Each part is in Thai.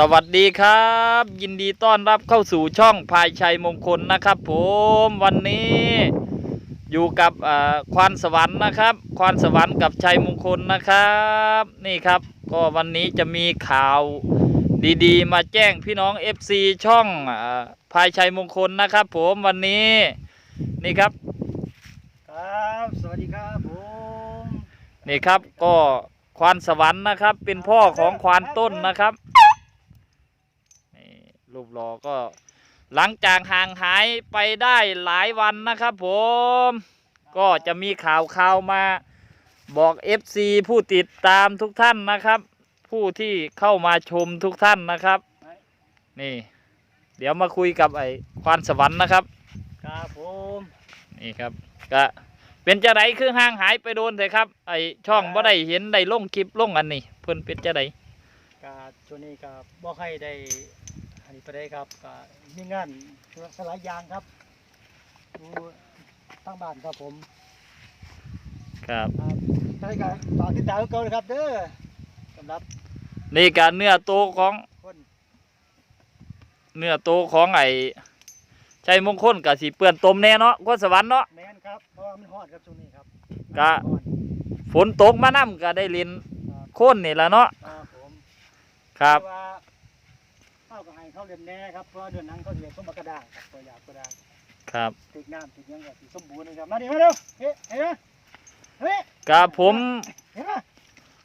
สวัสดีครับ ยินดีต้อนรับเข้าสู่ช่องพายชัยมงคลนะครับผมวันนี้อยู่กับเอ่อควานสวรรค์นะครับ ควานสวรรค์กับชัยมงคลนะครับ นี่ครับก็วันนี้จะมีข่าวดีๆ มาแจ้งพี่น้อง FC ช่องเออพายชัยมงคลนะครับ ผมวันนี้นี่ครับครับสวัสดีครับผมนี่ครับก็ควานสวรรค์นะครับ เป็นพ่อของควานต้นนะครับนี่ รูปหล่อก็หลังจากห่างหายไปได้หลายวันนะครับผม ก็จะมีข่าวข่าวมาบอก FC ผู้ติดตามทุกท่านนะครับ ผู้ที่เข้ามาชมทุกท่านนะครับ นี่ เดี๋ยวมาคุยกับไอ้ควานสวรรค์นะครับ ครับผมนี่ครับก็เป็นจะไดคือห่างหายไปโดนเลยครับ ไอช่องบ่ได้เห็นได้ลงคลิปลงอันนี้ เพิ่นเป็นจะไดกาช่วงนี้ก็บ่ให้ได้อั นนี้ไปได้ครับก็มีงานสลายยางครับอยู่ตั้งบ้านครับผมครับครับใช่ครับฝากติดตามเก่าเลยครับเด้อสำหรับนี่ก็เนื้อโตของคนเนื้อโตของไอชัยมงคลกับสีเปื้อนตมแน่เนาะกวนสวรรค์เนาะ แมนครับเพราะว่ามันฮอดครับช่วงนี้ครับกะฮ้อนฝนตกมานํก็ได้เลินครับโค่นนี่ละเนาะครับผมครับ เพาะว่า เข้ากับให้เขาเรียนแน่ครับเพราะว่าเดือนนั้นเขาเรียนส้มกระด้างครับตัวยากกระด้างครับติดน้ำติดหยังก็สิสมบูรณ์นะครับมาดิมาเร็วเฮ้เฮ้ยเฮ้ยกับผมเห็นไหม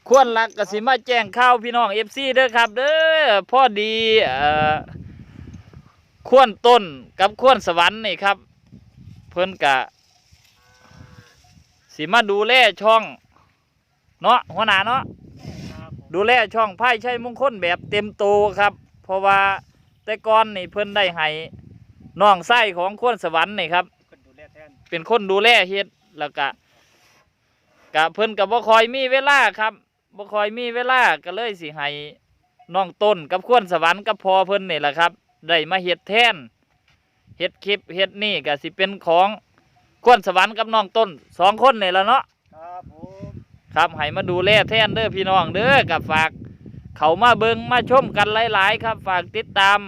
ควรรักกสิมาแจ้งข่าวพี่น้อง FC เด้อครับ เด้อพอดีเอ่อควรต้นกับควรสวรรค์นี่ครับ เพิ่นกะสิมาดูแลช่อง เนาะหัวหน้าเนาะ ครับผมดูแลช่องไพ่ชัยมงคลแบบเต็มโตครับ เพราะว่า แต่ก่อนนี่เพิ่นได้ให้น้องไส้ของควรสวรรค์นี่ครับ คนดูแลแทนเป็นคนดูแลเฮ็ดแล้วก็กะเพิ่นกับบ่คอยมีเวลาครับบ่คอยมีเวลาก็เลยสิให้น้องต้นกับควรสวรรค์กับพอเพิ่นนี่แหละครับได้มาเฮ็ดแทนเฮ็ดคลิปเฮ็ดนี่ก็สิเป็นของควรสวรรค์กับน้องต้นสองคนนี่แหละเนาะครับผม ครับให้มาดูแลแทนเด้อพี่น้องเด้อกับฝาก เขามาเบิงมาชมกันหลาย ๆ ครับ ฝากติดตาม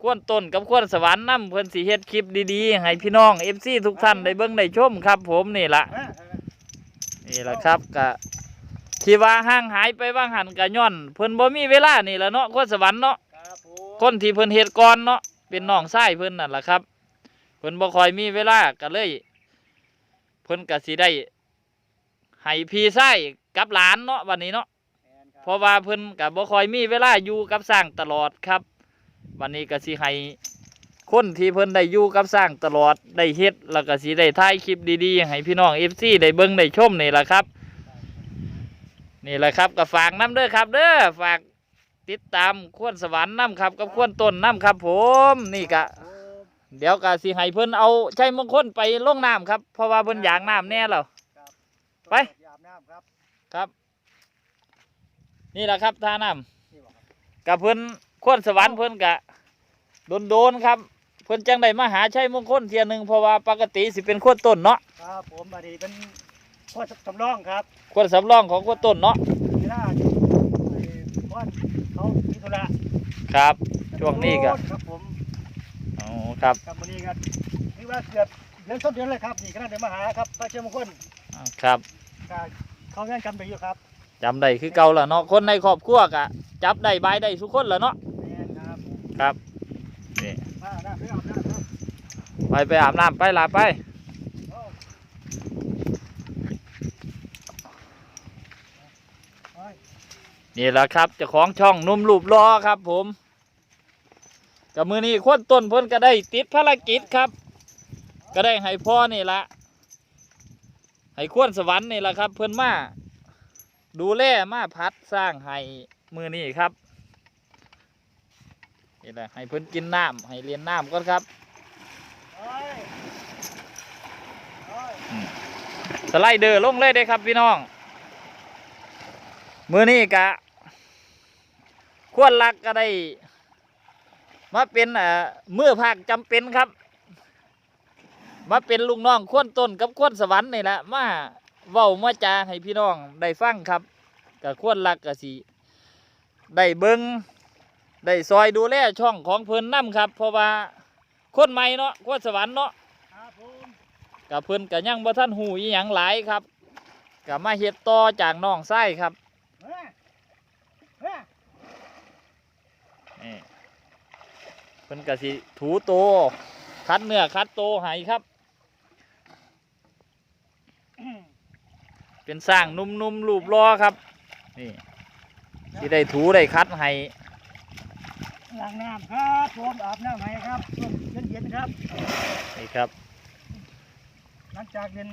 ควนต้นกับควนสวรรค์น้ำเพิ่นสีเฮ็ดคลิปดีๆ ให้พี่น้องเอฟซีทุกท่านได้เบิ่งได้ชมครับ ผมนี่ละอะนี่ละครับกะที่ว่าห่างหายไปบ้างหันกะย้อน เพิ่นบ่มีเวลานี่ละเนาะควนสวรรค์เนาะครับผมคนที่เพิ่นเฮ็ดก่อนเนาะเป็นน้องชายเพิ่นนั่นล่ะครับ เพิ่นบ่ค่อยมีเวลาก็เลย เพิ่นก็สิได้ให้พี่ชายกับหลานเนาะวันนี้เนาะแม่นครับ เพราะว่าเพิ่นก็บ่ค่อยมีเวลาอยู่กับสร้างตลอดครับ วันนี้ก็สิให้คนที่เพิ่นได้อยู่กับสร้างตลอดได้เฮ็ดแล้วก็สิได้ถ่ายคลิปดีๆให้พี่น้อง FC ได้เบิ่งได้ชมนี่ล่ะครับ นี่แหละครับก็ฝากน้ำเด้อครับ เด้อฝากติดตามควนสวรรค์น้ำครับ กับควนต้นน้ำครับ ผมนี่ก็ผมเดี๋ยวก็สิให้เพิ่นเอาใช้มงคลไปลงน้ำครับ เพราะว่าเพิ่นอยากน้ำแน่แล้วครับไป อาบน้ำครับ ครับ นี่แหละครับท่าน้นี่บอกครับำกับเพิ่นควนสวรรค์เพิ่นกะโดนๆครับ เพิ่นจังได้มาหาใช้มงคลเทียหนึงเพราะว่าปกติสิเป็นควนต้นเนาะครับผมอันนี้เป็นพ่อสำรองครับควนสำรองของควนต้นเนาะเวลาไอ้พ่อเขามีธุระครับช่วงนี้ก็ครับผมอ๋อครับครับวันนี้ครับนี่ว่าเกือบเดือนส้นเดือนเลยครับนี่กำลังเดินมาหาครับพระเจ้ามงคลอ่าครับก็เขางานกันไปอยู่ครับ จำได้คือเก่าล้วเนาะคนในครอบครัวกะจับได้ใบได้ทุกคนล้วเนาะครับไปไปอาบน้ำไปลาไปนี่แหละครับจ้าของช่องนุ่มรูปล้อครับ ผมกับมือนี้คนต้นเพิ่นก็ได้ติดภารกิจครับ ก็ได้ให้พ่อนี่ละให้ควรสวรรค์นี่ละครับ เพิ่นมา ดูแลมาพัดสร้างให้มือนี้ครับนี่แหละให้เพิ่นกินน้ำให้เรียนน้ำก่อนครับไปไปสไลเดอร์ลงเลยเด้ครับพี่น้อง มือนี้กะ ควรรักก็ได้ มาเป็นเอ่อมือภาคจำเป็นครับ มาเป็นลูกน้อง ควรต้นกับควรสวรรค์นี่แหละมา เว้ามาจาให้พี่น้องได้ฟังครับกับควรรักก็สิได้เบิงได้ซอยดูแลช่องของเพิ่นนํครับ เพราะว่าคนใหม่เนาะคนสวรรค์เนาะกับเพิ่นก็ยังบ่ทันหูอีหยังหลายครับก็มาเฮ็ดต่อจากน้องไส้ครับเพิ่นก็สิถูโตคัดเนื้อคัดโตให้ครับ เป็นสร้างนุ่มๆรูปล้อครับ นี่สิได้ถูได้คัดให้ล้างน้ำครับผมอาบน้ำให้ครับช่วงเย็นๆครับนี่ครับ หลังจากเรียน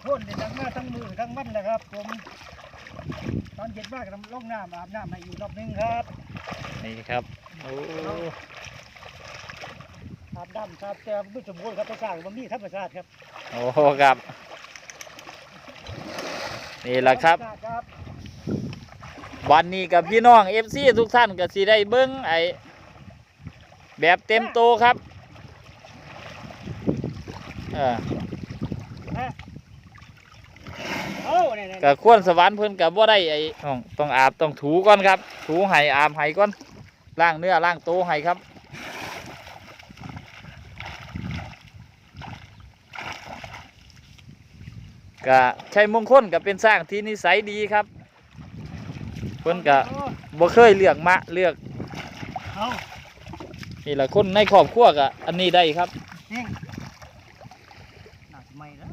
โค่นเรียนทั้งหน้าทั้งมือทั้งวันนะครับ ผมตอนเย็นมากก็ลงน้ำอาบน้ำให้อีกรอบหนึงครับนี่ครับโอ้อาบน้ำครับแต่ไม่สมบูรณ์ครับธรรมชาติมันมีธรรมชาติครับ โอ้ครับ นี่แหละครับธมชาติครับ วันนี้กับพี่น้องเอฟซีทุกท่านก็สิได้เบิ้งไอแบบเต็มโตครับเออโอ้เนี่ยเนี่ยก็ควรสวรรค์เพิ่นกับว่าได้ไอต้องต้องอาบต้องถูก่อนครับ ถูให้อาบให้ก่อนล้างเนื้อล้างโตให้ครับ ก็ชัยมงคลก็เป็นสร้างที่นิสัยดีครับเพิ่นก็โอ้บ่เคยเลือกมะเลือกเอานี่แหละคนในครอบครัวก็อันนี้ได้ครับ เน่งน่าจะไม่แล้ว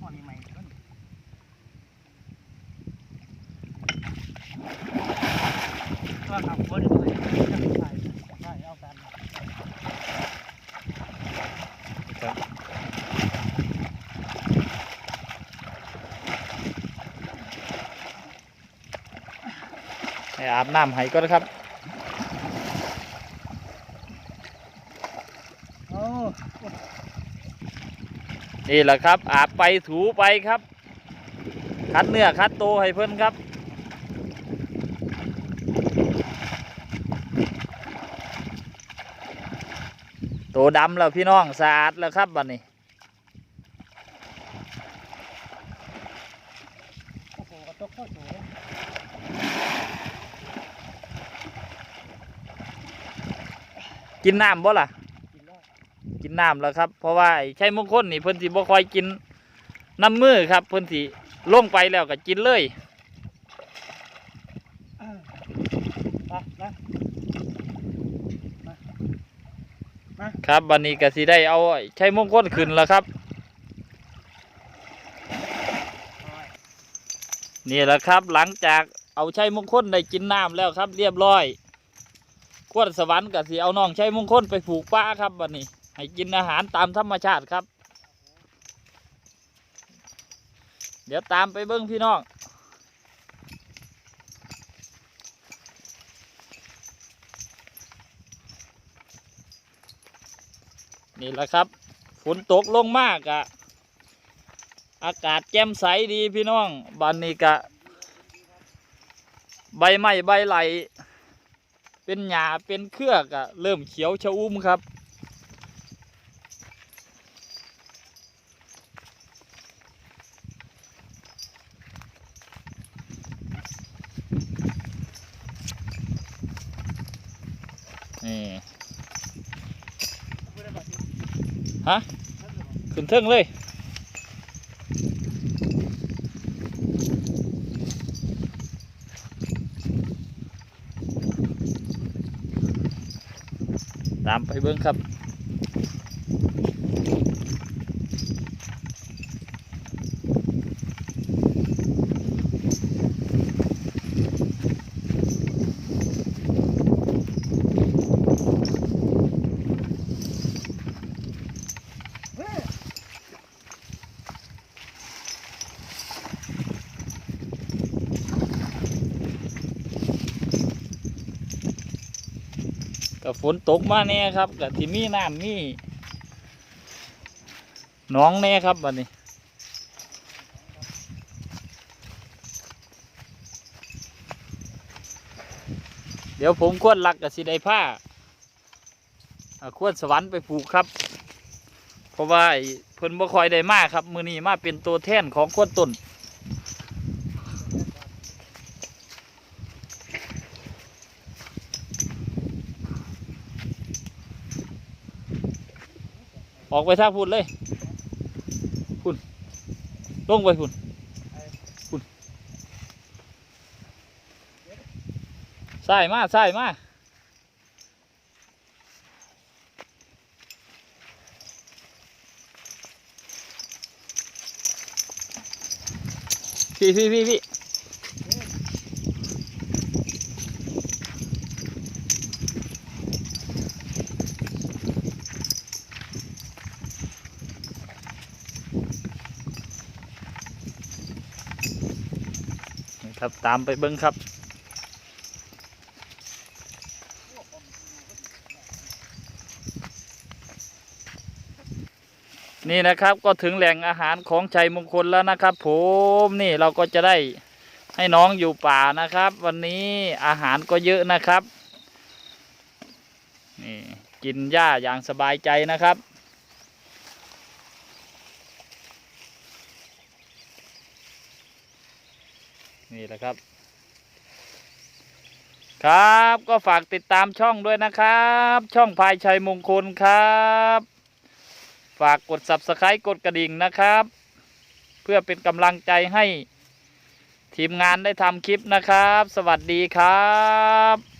ห้อนี้ไม่แล้วก็ทำคนด้วยใช่ใช่เอากัน ให้ อาบน้ำให้ก็นะครับนี่แหละครับ อาบไปถูไปครับ คัดเนื้อคัดโตวให้เพิ่อนครับโตดำแล้วพี่น้องสะอาดแล้วครับบัดนนี้อ้โหกระตกเข้าสูง กินน้ำบ่ล่ะกินแล้วกินน้ำแล้วครับ เพราะว่าไอ้ชัยมงคลนี่เพิ่นสิบ่ค่อยกินน้ำมือครับ เพิ่นสิลงไปแล้วก็กินเลยครับบัดนี้ก็สิได้เอาไอ้ชัยมงคลขึ้นแล้วครับนี่แหละครับหลังจากเอาชัยมงคลได้กินน้ำแล้วครับ เรียบร้อย ขวดสวรรค์กับสิเอาน้องใชัยมงคลไปผูกป้าครับบัดนี้ ให้กินอาหารตามธรรมชาติครับ เดี๋ยวตามไปเบิ้งพี่น้องนี่แหละครับฝนตกลงมากอะอากาศแจ่มใสดีพี่น้องบันนี้กะ ใบไม้ใบไหล เป็นหญ้าเป็นเครือกอะเริ่มเขียวชอุ่มครับ นี่ฮะขึ้นเทิงเลย ตามไปเบิ้งครับ กับฝนตกมาแน่ครับกับที่มีน้ำมีน้องแน่ครับบัดนี้เดี๋ยวผมควรลักกับสิไดผ้าควรสวรรค์ไปผูกครับ เพราะว่าเพิ่นบ่คอยได้มากครับ มือนี้มาเป็นตัวแทนของควรต้น ออกไปทางพุ่นเลยพุ่นลงไปพุ่นพุ่นใส่มาใส่มาพี่พี่พี่พี่ ครับตามไปเบิ้งครับนี่นะครับก็ถึงแหล่งอาหารของชัยมงคลแล้วนะครับผมนี่เราก็จะได้ให้น้องอยู่ป่านะครับ วันนี้อาหารก็เยอะนะครับนี่กินหญ้าอย่างสบายใจนะครับ นี่แหละครับ ครับก็ฝากติดตามช่องด้วยนะครับ ช่องพายชัยมงคลครับ ฝากกด subscribe กดกระดิ่งนะครับ เพื่อเป็นกำลังใจให้ทีมงานได้ทำคลิปนะครับ สวัสดีครับ